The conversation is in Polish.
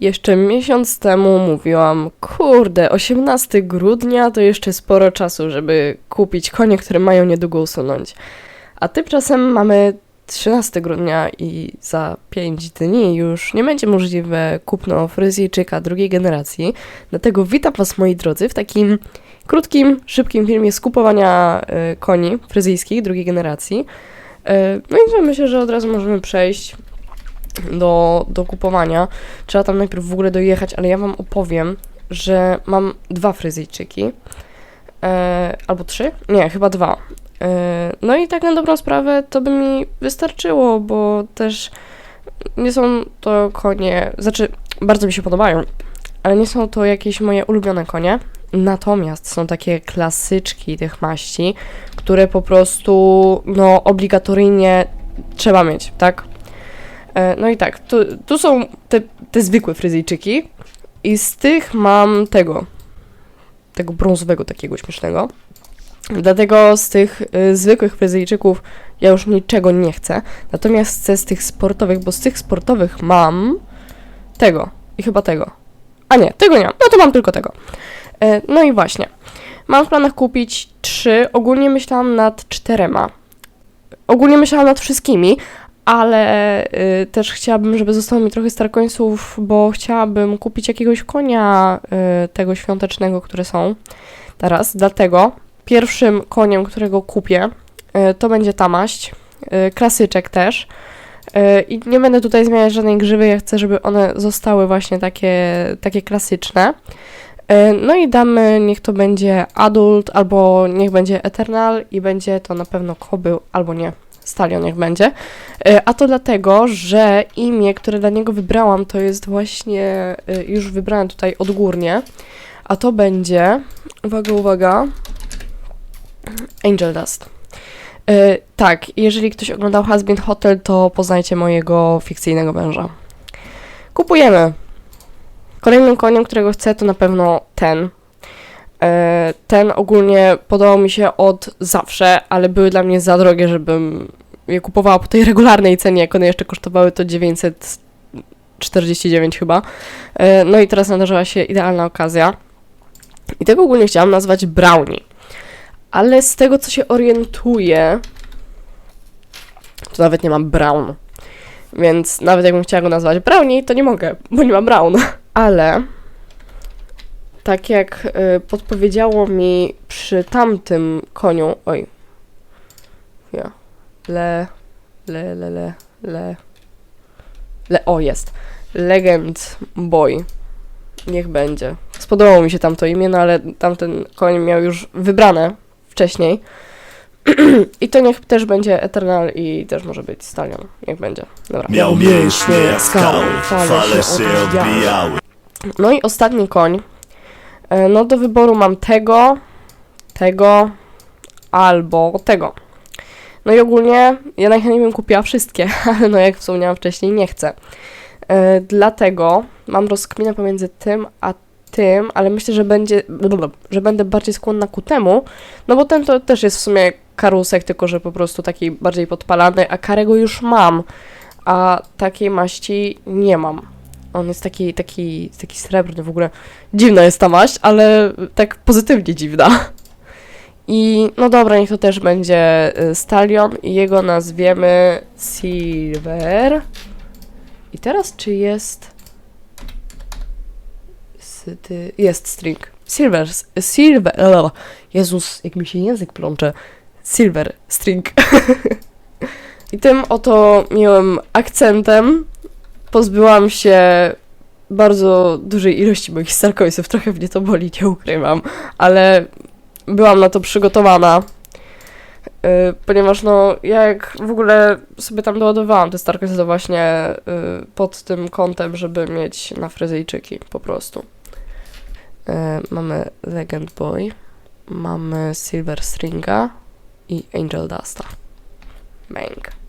Jeszcze miesiąc temu mówiłam, kurde, 18 grudnia to jeszcze sporo czasu, żeby kupić konie, które mają niedługo usunąć. A tymczasem mamy 13 grudnia i za 5 dni już nie będzie możliwe kupno fryzjczyka drugiej generacji. Dlatego witam Was, moi drodzy, w takim krótkim, szybkim filmie z kupowania y, koni fryzyjskich drugiej generacji. Y, no i myślę, że od razu możemy przejść do, do kupowania. Trzeba tam najpierw w ogóle dojechać, ale ja Wam opowiem, że mam dwa fryzyjczyki. E, albo trzy? Nie, chyba dwa. E, no i tak na dobrą sprawę to by mi wystarczyło, bo też nie są to konie, znaczy bardzo mi się podobają, ale nie są to jakieś moje ulubione konie. Natomiast są takie klasyczki tych maści, które po prostu no obligatoryjnie trzeba mieć, tak? E, No i tak, tu, tu są te, te zwykłe fryzyjczyki i z tych mam tego, tego brązowego takiego śmiesznego. Dlatego z tych y, zwykłych fryzyjczyków ja już niczego nie chcę. Natomiast chcę z tych sportowych, bo z tych sportowych mam tego i chyba tego. A nie, tego nie mam. No to mam tylko tego. E, No i właśnie. Mam w planach kupić trzy. Ogólnie myślałam nad czterema. Ogólnie myślałam nad wszystkimi, ale y, też chciałabym, żeby zostało mi trochę starkońców, bo chciałabym kupić jakiegoś konia y, tego świątecznego, które są teraz. Dlatego pierwszym koniem, którego kupię, y, to będzie ta maść. Y, klasyczek też. Y, I nie będę tutaj zmieniać żadnej grzywy, ja chcę, żeby one zostały właśnie takie, takie klasyczne. Y, No i damy, niech to będzie adult, albo niech będzie eternal i będzie to na pewno kobył, albo nie, stalion niech będzie. Y, A to dlatego, że imię, które dla niego wybrałam, to jest właśnie, y, już wybrałam tutaj odgórnie, a to będzie, uwaga, uwaga, Angel Dust. Y, tak, jeżeli ktoś oglądał Husband Hotel, to poznajcie mojego fikcyjnego męża. Kupujemy. Kolejnym koniem, którego chcę, to na pewno ten. E, Ten ogólnie podobał mi się od zawsze, ale były dla mnie za drogie, żebym je kupowała po tej regularnej cenie, jak one jeszcze kosztowały to 949 chyba. E, No i teraz nadarzyła się idealna okazja. I tego ogólnie chciałam nazwać Brownie. Ale z tego, co się orientuję, to nawet nie mam Brown. Więc nawet jakbym chciała go nazwać Brownie, to nie mogę, bo nie mam Brown. Ale tak jak y, podpowiedziało mi przy tamtym koniu, oj, le, le, le, le, le, le, o jest, Legend Boy, niech będzie. Spodobało mi się tamto imię, no ale tamten koń miał już wybrane wcześniej. I to niech też będzie Eternal i też może być Stalion, niech będzie. Dobra. Miał mięśnie jak skały, Fale się odbijały. No i ostatni koń. E, No do wyboru mam tego, tego albo tego. No i ogólnie ja najchętniej bym kupiła wszystkie, ale no jak wspomniałam wcześniej, nie chcę. E, Dlatego mam rozkminę pomiędzy tym a tym, ale myślę, że będzie, że będę bardziej skłonna ku temu, no bo ten to też jest w sumie karusek, tylko że po prostu taki bardziej podpalany, a karego już mam, a takiej maści nie mam. On jest taki, taki, taki srebrny w ogóle. Dziwna jest ta maść, ale tak pozytywnie dziwna. I no dobra, niech to też będzie y, Stalion i jego nazwiemy Silver. I teraz czy jest... Jest string. Silver, Silver. Jezus, jak mi się język plącze. Silver string. I tym oto miłym akcentem pozbyłam się bardzo dużej ilości moich starkońców. Trochę mnie to boli, nie ukrywam, ale byłam na to przygotowana. Yy, ponieważ no, ja jak w ogóle sobie tam doładowałam te to właśnie yy, pod tym kątem, żeby mieć na fryzyjczyki po prostu. Yy, mamy Legend Boy, mamy Silver Stringa i Angel Dusta. Bang.